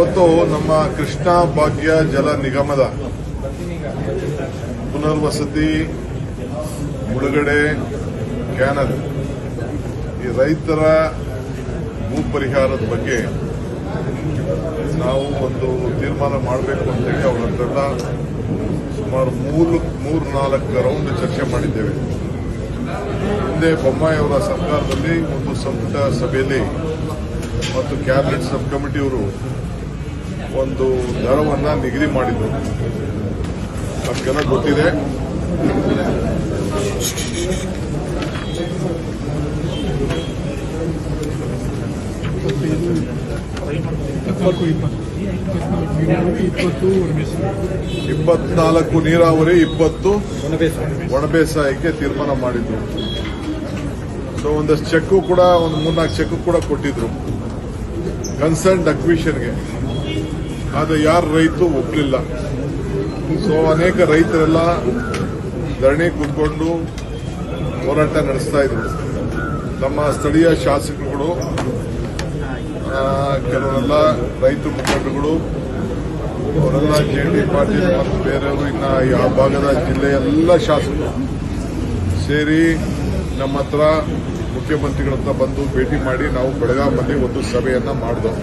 ಇವತ್ತು ನಮ್ಮ ಕೃಷ್ಣ ಭಾಗ್ಯ ಜಲ ನಿಗಮದ ಪುನರ್ವಸತಿ ಮುಳುಗಡೆ ಕ್ಯಾನಲ್ ಈ ರೈತರ ಭೂ ಪರಿಹಾರದ ಬಗ್ಗೆ ನಾವು ಒಂದು ತೀರ್ಮಾನ ಮಾಡಬೇಕು ಅಂತೇಳಿ ಹತ್ರ ಸುಮಾರು ಮೂರು ಮೂರು, ನಾಲ್ಕು ರೌಂಡ್ ಚರ್ಚೆ ಮಾಡಿದ್ದೇವೆ. ಹಿಂದೆ ಬೊಮ್ಮಾಯಿಯವರ ಸರ್ಕಾರದಲ್ಲಿ ಒಂದು ಸಂಪುಟ ಸಭೆಯಲ್ಲಿ ಮತ್ತು ಕ್ಯಾಬಿನೆಟ್ ಸಬ್ ಕಮಿಟಿಯವರು ಒಂದು ದರವನ್ನ ನಿಗದಿ ಮಾಡಿದ್ರು ನಮಗೆಲ್ಲ ಗೊತ್ತಿದೆ. ಇಪ್ಪತ್ನಾಲ್ಕು ನೀರಾವರಿ ಇಪ್ಪತ್ತು ಒಣಬೇಸಾಯಕ್ಕೆ ತೀರ್ಮಾನ ಮಾಡಿದ್ರು. ಸೊ ಒಂದಷ್ಟು ಚೆಕ್ ಕೂಡ ಒಂದು ಮೂರ್ನಾಲ್ಕು ಚೆಕ್ ಕೂಡ ಕೊಟ್ಟಿದ್ರು. ಕನ್ಸರ್ನ್ ಅಕ್ವಿಷನ್ಗೆ ಆದ್ರೆ ಯಾರು ರೈತರು ಒಪ್ಪಲಿಲ್ಲ ಸೊ ಅನೇಕ ರೈತರೆಲ್ಲ ಧರಣಿ ಕೂತ್ಕೊಂಡು ಹೋರಾಟ ನಡೆಸ್ತಾ ಇದ್ರು. ನಮ್ಮ ಸ್ಥಳೀಯ ಶಾಸಕರುಗಳು ಕೆಲವರೆಲ್ಲ ರೈತ ಮುಖಂಡಗಳು ಅವರೆಲ್ಲ ಜೆ ಡಿ ಪಾಟೀಲ್ ಮತ್ತು ಬೇರೆಯವರು ಇನ್ನ ಯಾವ ಭಾಗದ ಜಿಲ್ಲೆಯ ಎಲ್ಲ ಶಾಸಕರು ಸೇರಿ ನಮ್ಮ ಹತ್ರ ಮುಖ್ಯಮಂತ್ರಿಗಳ ಹತ್ರ ಬಂದು ಭೇಟಿ ಮಾಡಿ ನಾವು ಬೆಳಗಾವಿ ಒಂದು ಸಭೆಯನ್ನು ಮಾಡಿದೆವು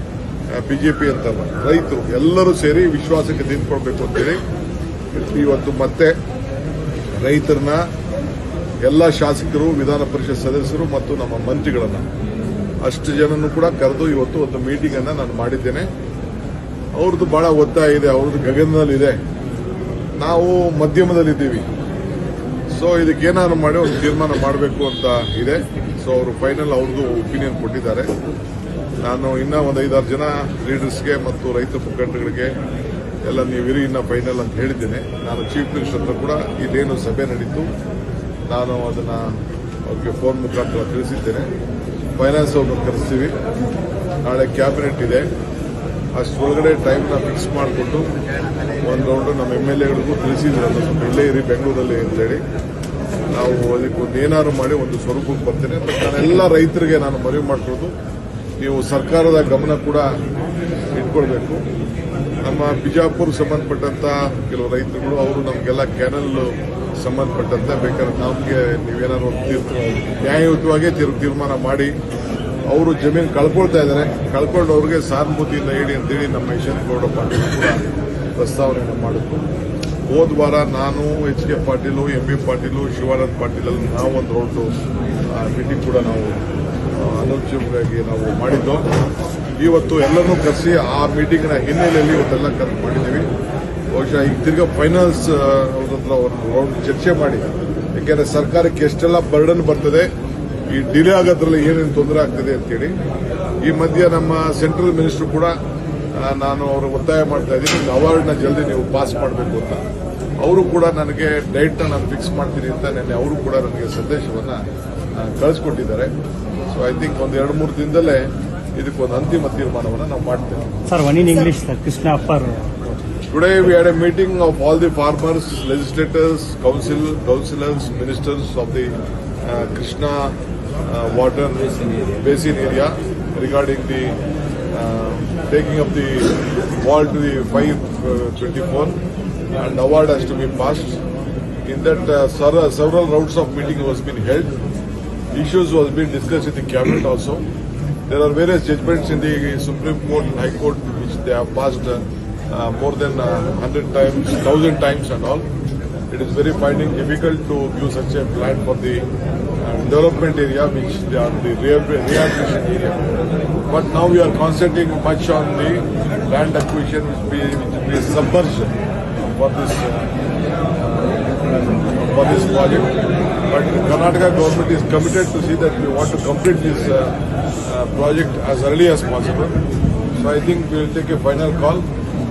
ಬಿಜೆಪಿ ಅಂತ ರೈತರು ಎಲ್ಲರೂ ಸೇರಿ ವಿಶ್ವಾಸಕ್ಕೆ ನಿಂತ್ಕೊಳ್ಬೇಕು ಅಂತೇಳಿ ಇವತ್ತು ಮತ್ತೆ ರೈತರನ್ನ ಎಲ್ಲ ಶಾಸಕರು, ವಿಧಾನ ಪರಿಷತ್ ಸದಸ್ಯರು ಮತ್ತು ನಮ್ಮ ಮಂತ್ರಿಗಳನ್ನ ಅಷ್ಟು ಜನನು ಕೂಡ ಕರೆದು ಇವತ್ತು ಒಂದು ಮೀಟಿಂಗ್ ಅನ್ನ ನಾನು ಮಾಡಿದ್ದೇನೆ. ಅವ್ರದ್ದು ಬಹಳ ಒತ್ತಾಯ ಇದೆ, ಅವ್ರದ್ದು ಗಗನದಲ್ಲಿದೆ ನಾವು ಮಧ್ಯಮದಲ್ಲಿದ್ದೀವಿ. ಸೊ ಇದಕ್ಕೆ ಏನಾದ್ರು ಮಾಡಿ ಒಂದು ತೀರ್ಮಾನ ಮಾಡಬೇಕು ಅಂತ ಇದೆ. ಸೊ ಅವರು ಫೈನಲ್ ಅವ್ರದ್ದು ಒಪಿನಿಯನ್ ಕೊಟ್ಟಿದ್ದಾರೆ. ನಾನು ಇನ್ನೂ ಒಂದು ಐದಾರು ಜನ ಲೀಡರ್ಸ್ಗೆ ಮತ್ತು ರೈತ ಮುಖಂಡಗಳಿಗೆ ಎಲ್ಲ ನೀವಿರಿ ಇನ್ನ ಫೈನಲ್ ಅಂತ ಹೇಳಿದ್ದೇನೆ. ನಾನು ಚೀಫ್ ಮಿನಿಸ್ಟರ್ ಹತ್ರ ಕೂಡ ಇದೇನು ಸಭೆ ನಡೀತು. ನಾನು ಅದನ್ನ ಅವ್ರಿಗೆ ಫೋನ್ ಮುಖಾಂತರ ತಿಳಿಸಿದ್ದೇನೆ. ಫೈನಾನ್ಸ್ ಅವ್ರನ್ನ ಕರೆಸ್ತೀವಿ. ನಾಳೆ ಕ್ಯಾಬಿನೆಟ್ ಇದೆ. ಅಷ್ಟರೊಳಗಡೆ ಟೈಮ್ನ ಫಿಕ್ಸ್ ಮಾಡಿಕೊಂಡು ಒಂದು ರೌಂಡ್ ನಮ್ಮ ಎಂ ಎಲ್ ಎಗಳಿಗೂ ತಿಳಿಸಿದ್ರು. ಸ್ವಲ್ಪ ಇಲ್ಲೇ ಇರಿ, ಬೆಂಗಳೂರಲ್ಲಿ ಅಂತೇಳಿ ನಾವು ಅದಕ್ಕೆ ಒಂದು ಏನಾದ್ರು ಮಾಡಿ ಒಂದು ಸ್ವರೂಪಕ್ಕೆ ಬರ್ತೇನೆ. ಬಟ್ ನಾನೆಲ್ಲ ರೈತರಿಗೆ ನಾನು ಮನವಿ ಮಾಡ್ಕೊಳ್ಳೋದು ನೀವು ಸರ್ಕಾರದ ಗಮನ ಕೂಡ ಇಟ್ಕೊಳ್ಬೇಕು. ನಮ್ಮ ಬಿಜಾಪುರ್ ಸಂಬಂಧಪಟ್ಟಂತ ಕೆಲವು ರೈತರುಗಳು, ಅವರು ನಮಗೆಲ್ಲ ಕ್ಯಾನಲ್ ಸಂಬಂಧಪಟ್ಟಂತೆ ಬೇಕಾದ್ರೆ ನಮಗೆ ನೀವೇನಾದ್ರು ನ್ಯಾಯಯುತವಾಗಿ ತೀರ್- ತೀರ್ಮಾನ ಮಾಡಿ, ಅವರು ಜಮೀನು ಕಳ್ಕೊಳ್ತಾ ಇದ್ದಾರೆ. ಕಳ್ಕೊಂಡು ಅವ್ರಿಗೆ ಸಹಾನುಭೂತಿಯಿಂದ ಹೇಳಿ ಅಂತೇಳಿ ನಮ್ಮ ಯಶವಂತ ಗೌಡ ಪಾಟೀಲ್ ಕೂಡ ಪ್ರಸ್ತಾವನೆಯನ್ನು ಮಾಡಿದ್ರು. ಹೋದ ವಾರ ನಾನು, H K Patil, M B Patil, Shivananda Patil ಅಲ್ಲಿ ನಾವು ಒಂದು ರೌಂಡು ಮೀಟಿಂಗ್ ಕೂಡ ನಾವು ಆ, ನಾವು ಮಾಡಿದ್ದು. ಇವತ್ತು ಎಲ್ಲರನ್ನೂ ಕರೆಸಿ ಆ ಮೀಟಿಂಗ್ನ ಹಿನ್ನೆಲೆಯಲ್ಲಿ ಇವತ್ತೆಲ್ಲ ಕರೆಕ್ಟ್ ಮಾಡಿದ್ದೀವಿ. ಬಹುಶಃ ಈಗ ತಿರ್ಗಾ ಫೈನಾನ್ಸ್ ಅವ್ರ ರೌಂಡ್ ಚರ್ಚೆ ಮಾಡಿ. ಯಾಕೆಂದರೆ ಸರ್ಕಾರಕ್ಕೆ ಎಷ್ಟೆಲ್ಲ ಬರ್ಡನ್ ಬರ್ತದೆ ಈ ಡಿಲೇ ಆಗೋದ್ರಲ್ಲಿ ಏನೇನು ತೊಂದರೆ ಆಗ್ತದೆ ಅಂತೇಳಿ. ಈ ಮಧ್ಯೆ ನಮ್ಮ ಸೆಂಟ್ರಲ್ ಮಿನಿಸ್ಟರ್ ಕೂಡ ನಾನು ಅವರು ಒತ್ತಾಯ ಮಾಡ್ತಾ ಇದ್ದೀನಿ ಅವಾರ್ಡ್ನ ಜಲ್ದಿ ನೀವು ಪಾಸ್ ಮಾಡಬೇಕು ಅಂತ. ಅವರು ಕೂಡ ನನಗೆ ಡೇಟ್ನ ನಾನು ಫಿಕ್ಸ್ ಮಾಡ್ತೀನಿ ಅಂತ ನಿನ್ನೆ ಅವರು ಕೂಡ ನನಗೆ ಸಂದೇಶವನ್ನು ಕಳಿಸ್ಕೊಟ್ಟಿದ್ದಾರೆ. ಐ ತಿಂಕ್ ಒಂದ್ ಎರಡು ಮೂರು ದಿನದಲ್ಲೇ ಇದಕ್ಕೊಂದು ಅಂತಿಮ ತೀರ್ಮಾನವನ್ನು ನಾವು ಮಾಡ್ತೇವೆ. Sir one in English sir Krishna upper today we had a meeting of all the farmers legislators council councillors ministers of the Krishna water basin area regarding the taking of the wall to the five twenty four and award has to be passed in that sir several rounds of meeting was been held Issues was being discussed in the cabinet also. There are various judgments in the Supreme Court and High Court which they have passed uh, more than uh, 100 times, 1000 times and all. It is very finding difficult to give such a plan for the uh, development area, which they are the rehab- rehabilitation area. But now we are concentrating much on the land acquisition, which be, will be submerged for this uh, for this project. But Karnataka government is committed to see that we want to complete this uh, uh, project as early as possible. So I think we will take a final call.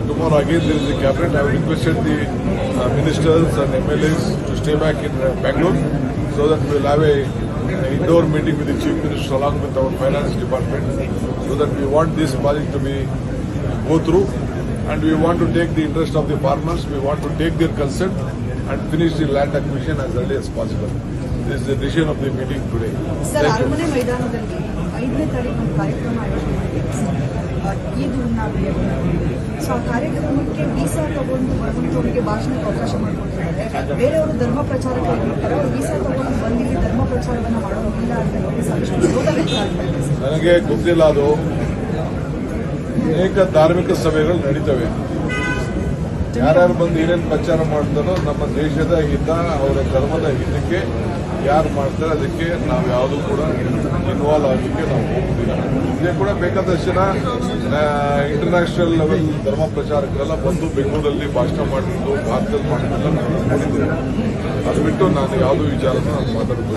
Tomorrow again there is a cabinet. I have requested the uh, ministers and MLAs to stay back in uh, Bangalore so that we will have a, a indoor meeting with the chief minister along with our finance department so that we want this project to be go through and we want to take the interest of the farmers, we want to take their consent and finish the land acquisition as early as possible. This is the decision of the meeting today. Sir Thank you. ಅರಮನೆ ಮೈದಾನದಲ್ಲಿ ಐದನೇ ತಾರೀಕು ಒಂದು ಕಾರ್ಯಕ್ರಮ ಆಯೋಜನೆ ಮಾಡಿದ್ದೀವಿ sir ಆ, Eid ಉನ್ನಾವಿಯ so ಆ ಕಾರ್ಯಕ್ರಮಕ್ಕೆ ವೀಸಾ ತಗೊಂಡು ಬರುವಂತವರಿಗೆ ಭಾಷಣಕ್ಕೆ ಅವಕಾಶ ಮಾಡಿಕೊಟ್ಟಿದ್ದಾರೆ ಬೇರೆಯವರು ಧರ್ಮ ಪ್ರಚಾರಕ್ಕೆ ಹೋಗಿರ್ತಾರೆ ಅವರು ವೀಸಾ ತಗೊಂಡು ಬಂದು ಇಲ್ಲಿ ಧರ್ಮ ಪ್ರಚಾರವನ್ನ ಮಾಡೋದಿಲ್ಲ ಅಂತ ಹೇಳಿ ಸಾಕಷ್ಟು ವಿರೋಧ ವ್ಯಕ್ತ ಆಗ್ತಾ ಇದೆ ಸರ್ ನನಗೆ ಗೊತ್ತಿಲ್ಲ ಅದು ಅನೇಕ ಧಾರ್ಮಿಕ ಸಭೆಗಳು ನಡೀತವೆ ಯಾರ್ಯಾರು ಬಂದು ಏನೇನು ಪ್ರಚಾರ ಮಾಡ್ತಾರೋ ನಮ್ಮ ದೇಶದ ಹಿತ ಅವರ ಧರ್ಮದ ಹಿತಕ್ಕೆ ಯಾರು ಮಾಡ್ತಾರೆ ಅದಕ್ಕೆ ನಾವು ಯಾವುದು ಕೂಡ ಇನ್ವಾಲ್ವ್ ಆಗಲಿಕ್ಕೆ ನಾವು ಹೋಗುದಿಲ್ಲ. ಇದೇ ಕೂಡ ಬೇಕಾದಷ್ಟು ಜನ ಇಂಟರ್ನ್ಯಾಷನಲ್ ಲೆವೆಲ್ ಧರ್ಮ ಪ್ರಚಾರಕರೆಲ್ಲ ಬಂದು ಬೆಂಗಳೂರಲ್ಲಿ ಭಾಷಣ ಮಾಡಿದ್ದು ಭಾರತದಲ್ಲಿ ಮಾಡಿದ್ದೆಲ್ಲ ನಾನು ನೋಡಿದ್ದೇನೆ ಅದು ಬಿಟ್ಟು ನಾನು ಯಾವುದೂ ವಿಚಾರನ ನಾನು ಮಾತಾಡೋದು